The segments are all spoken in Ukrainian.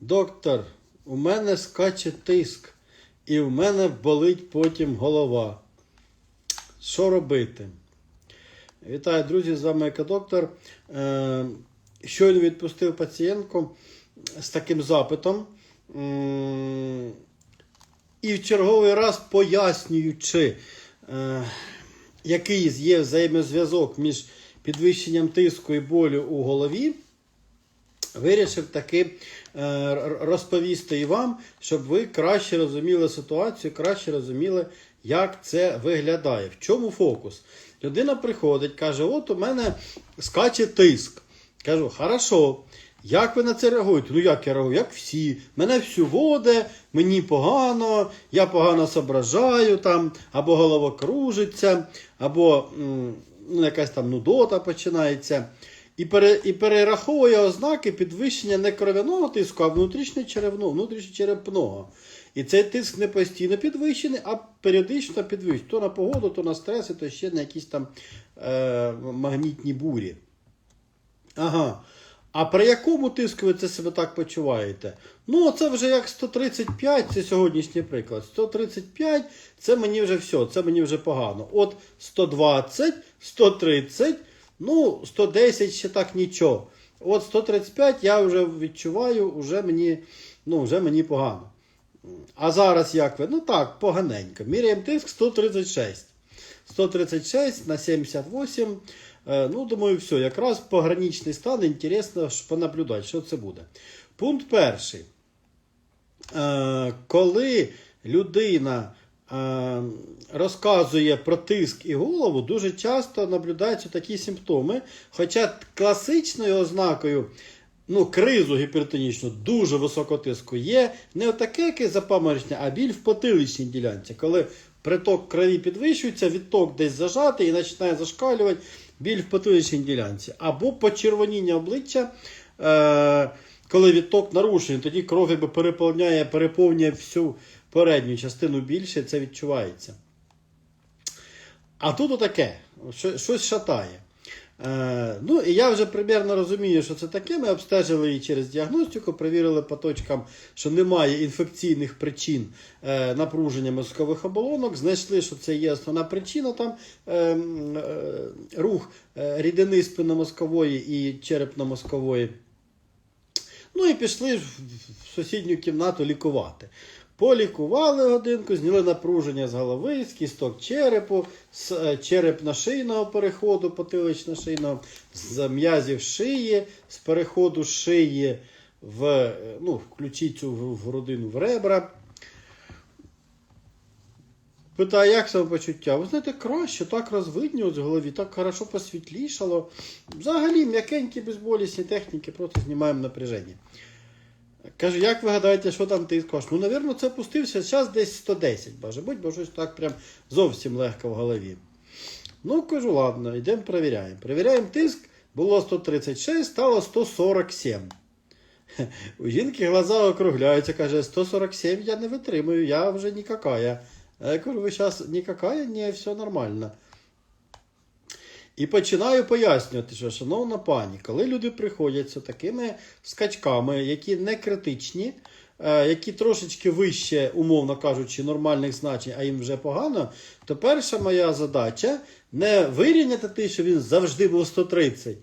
Доктор, у мене скаче тиск, і в мене болить потім голова. Що робити? Вітаю, друзі! З вами Екодоктор. Е, Щойно відпустив пацієнтку з таким запитом. І в черговий раз пояснюючи, е, який є взаємозв'язок між підвищенням тиску і болю у голові, вирішив таки е, розповісти і вам, щоб ви краще розуміли ситуацію, краще розуміли, як це виглядає. В чому фокус? Людина приходить, каже: От у мене скаче тиск. Кажу, хорошо. Як ви на це реагуєте? Ну як я реагую? Як всі. Мене всю воде, мені погано, я погано соображаю, там, або голова кружиться, або м, ну, якась там нудота починається. І, пере, і перераховує ознаки підвищення не кров'яного тиску, а внутрішньочеревного, внутрішньочерепного. І цей тиск не постійно підвищений, а періодично підвищений. То на погоду, то на стреси, то ще на якісь там е, магнітні бурі. Ага. А при якому тиску ви це себе так почуваєте? Ну, це вже як 135, це сьогоднішній приклад. 135 це мені вже все, це мені вже погано. От 120, 130, ну, 110 ще так нічого. От 135 я вже відчуваю, вже мені, ну, вже мені погано. А зараз як ви? Ну так, поганенько. Міряємо тиск 136. 136 на 78. Е, Ну, думаю, все. Якраз пограничний стан. Інтересно понаблюдати, що це буде. Пункт перший. Е, Коли людина розказує про тиск і голову, дуже часто наблюдаються такі симптоми. Хоча класичною ознакою ну, кризу гіпертонічну, дуже високого тиску є не отаке яке запаморочне, а біль в потиличній ділянці. Коли приток крові підвищується, відток десь зажатий і починає зашкалювати біль в потиличній ділянці. Або почервоніння обличчя, е- коли відток нарушений, тоді кров якби переповняє, переповнює всю передню частину більше, це відчувається. А тут отаке, що- щось шатає. Е, ну, і я вже примерно розумію, що це таке. Ми обстежили її через діагностику, перевірили по точкам, що немає інфекційних причин е, напруження мозкових оболонок. Знайшли, що це є основна причина там е, е, рух е, рідини спинномозкової і черепно-мозкової. Ну і пішли в сусідню кімнату лікувати. Полікували годинку, зняли напруження з голови, з кісток черепу, з е, черепно-шийного переходу, потилично-шийного, з м'язів шиї, з переходу шиї в, е, ну, в ключицю в, грудину в ребра. Питаю, як самопочуття? Ви знаєте, краще, так розвиднілось в голові, так хорошо посвітлішало. Взагалі, м'якенькі безболісні техніки, просто знімаємо напряження. Кажу, як ви гадаєте, що там тиск ваш? Ну, напевно, це опустився. Зараз десь 110, боже будь, бо щось так прям зовсім легко в голові. Ну, кажу, ладно, йдемо перевіряємо. Перевіряємо тиск, було 136, стало 147. У жінки глаза округляються, каже, 147 я не витримую, я вже нікакая. Я кажу, ви зараз нікакая? Ні, все нормально. І починаю пояснювати, що, шановна пані, коли люди приходять з такими скачками, які не критичні, е, які трошечки вище, умовно кажучи, нормальних значень, а їм вже погано, то перша моя задача не вирівняти те, що він завжди був 130,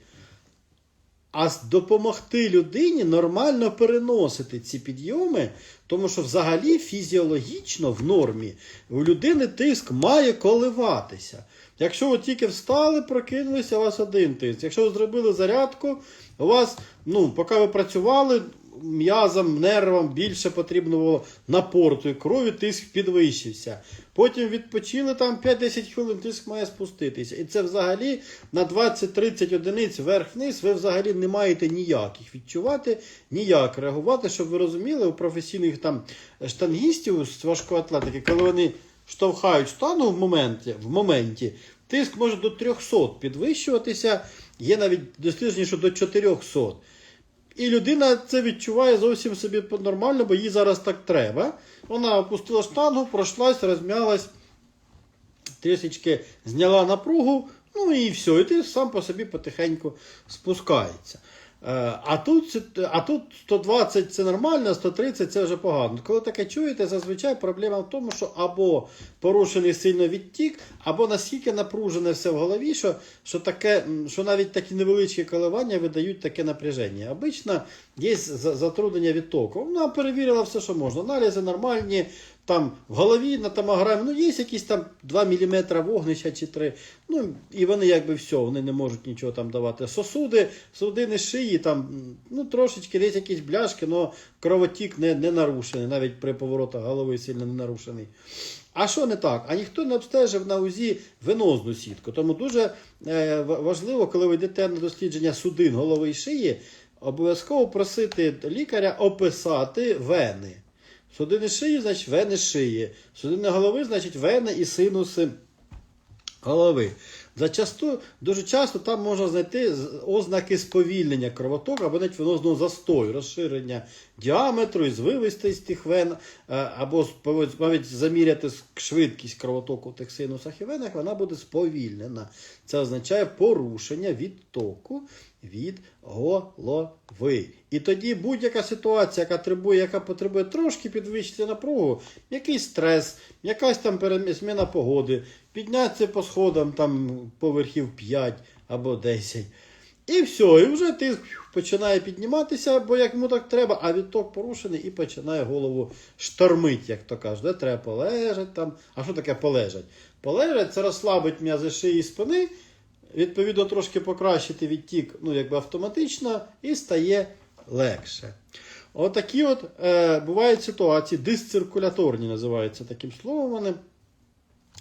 а допомогти людині нормально переносити ці підйоми, тому що взагалі фізіологічно в нормі у людини тиск має коливатися. Якщо ви тільки встали, прокинулися, у вас один тиск. Якщо ви зробили зарядку, у вас, ну, поки ви працювали, м'язам, нервам більше потрібно було напорту і крові, тиск підвищився. Потім відпочили там 5-10 хвилин, тиск має спуститися. І це взагалі на 20-30 одиниць вверх-вниз ви взагалі не маєте ніяких відчувати, ніяк реагувати, щоб ви розуміли, у професійних там штангістів з важкої атлетики, коли вони штовхають штангу в моменті, в моменті, тиск може до 300 підвищуватися, є навіть дослідження, що до 400. І людина це відчуває зовсім собі нормально, бо їй зараз так треба. Вона опустила штангу, пройшлась, розм'ялась, трішечки зняла напругу, ну і все. І ти сам по собі потихеньку спускається. Е, А тут, а тут 120 це нормально, 130 це вже погано. Коли таке чуєте, зазвичай проблема в тому, що або порушений сильно відтік, або наскільки напружене все в голові, що, що, таке, що навіть такі невеличкі коливання видають таке напряження. Обично є затруднення відтоку. Вона перевірила все, що можна. Аналізи нормальні, там в голові на томограмі, ну є якісь там 2 мм вогнища чи 3. Ну, і вони якби все, вони не можуть нічого там давати. Сосуди, судини шиї, там, ну трошечки десь якісь бляшки, але кровотік не, не нарушений, навіть при поворотах голови сильно не нарушений. А що не так? А ніхто не обстежив на УЗІ венозну сітку. Тому дуже е, важливо, коли ви йдете на дослідження судин голови і шиї, обов'язково просити лікаря описати вени. Судини шиї, значить вени шиї. Судини голови, значить вени і синуси голови. Зачасту, дуже часто там можна знайти ознаки сповільнення кровотоку або навіть венозного застою, розширення діаметру і звивистість тих вен, е, або навіть заміряти швидкість кровотоку в тих синусах і венах, вона буде сповільнена. Це означає порушення відтоку від голови. І тоді будь-яка ситуація, яка требує, яка потребує трошки підвищити напругу, якийсь стрес, якась там зміна погоди, піднятися по сходам там поверхів 5 або 10. І все, і вже тиск починає підніматися, бо як йому так треба, а відток порушений і починає голову штормить, як то кажуть. Треба полежати там. А що таке полежать? Полежать це розслабить м'язи шиї і спини, відповідно, трошки покращити відтік, ну, якби автоматично, і стає легше. Отакі от е, бувають ситуації, дисциркуляторні називаються таким словом вони.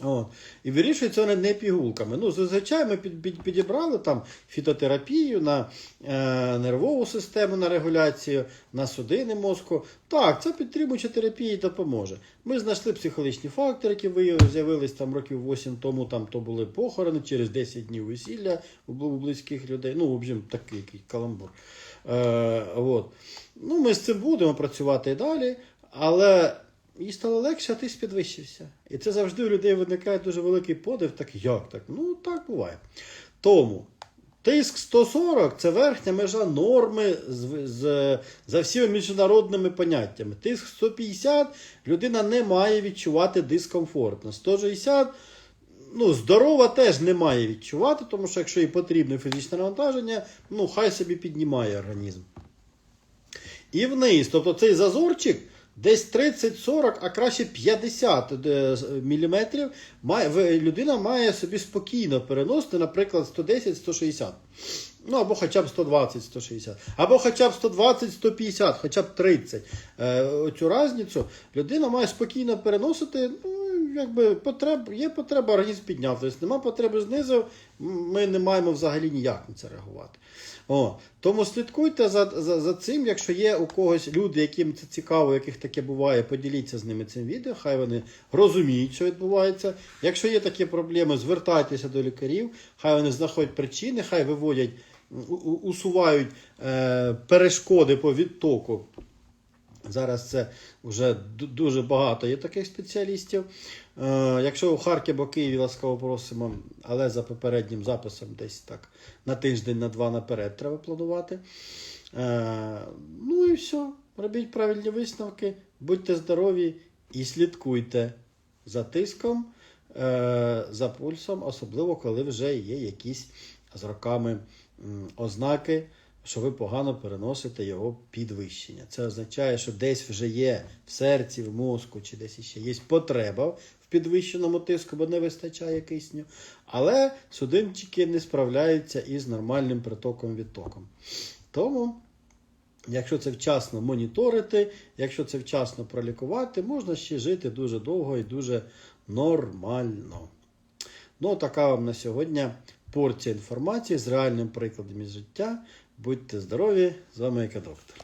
От. І вирішується вони не пігулками. Ну, зазвичай ми під, під, підібрали там фітотерапію на е, нервову систему на регуляцію, на судини мозку. Так, це підтримуюча терапія допоможе. Ми знайшли психологічні фактори, які з'явились там років 8 тому, там то були похорони через 10 днів весілля у близьких людей. Ну, в общем, такий каламбур. Е, от. Ну, ми з цим будемо працювати і далі, але їй стало легше, а тиск підвищився. І це завжди у людей виникає дуже великий подив. Так як так? Ну, так буває. Тому тиск 140 це верхня межа норми з, з, за всіма міжнародними поняттями. Тиск 150 людина не має відчувати дискомфортно. 160 ну, здорова теж не має відчувати, тому що якщо їй потрібне фізичне навантаження, ну, хай собі піднімає організм. І вниз. Тобто цей зазорчик десь 30-40, а краще 50 мм людина має собі спокійно переносити, наприклад, 110-160. Ну, або хоча б 120-160, або хоча б 120-150, хоча б 30. Е, оцю разницю людина має спокійно переносити. Ну, якби потреб, є потреба, організм підняв. Тобто нема потреби знизив, ми не маємо взагалі ніяк на це реагувати. О, тому слідкуйте за, за, за цим, якщо є у когось люди, яким це цікаво, яких таке буває, поділіться з ними цим відео, хай вони розуміють, що відбувається. Якщо є такі проблеми, звертайтеся до лікарів, хай вони знаходять причини, хай виводять, усувають е, перешкоди по відтоку. Зараз це вже дуже багато є таких спеціалістів. Е, якщо у Харкові або Києві ласкаво просимо, але за попереднім записом десь так на тиждень, на два наперед треба планувати. Е, ну і все. Робіть правильні висновки, будьте здорові і слідкуйте за тиском, е, за пульсом, особливо коли вже є якісь з роками ознаки що ви погано переносите його підвищення. Це означає, що десь вже є в серці, в мозку, чи десь ще є потреба в підвищеному тиску, бо не вистачає кисню. Але судинчики не справляються із нормальним притоком відтоком. Тому. Якщо це вчасно моніторити, якщо це вчасно пролікувати, можна ще жити дуже довго і дуже нормально. Ну, така вам на сьогодні порція інформації з реальним прикладом із життя. Будьте здорові! З вами Екадоктор.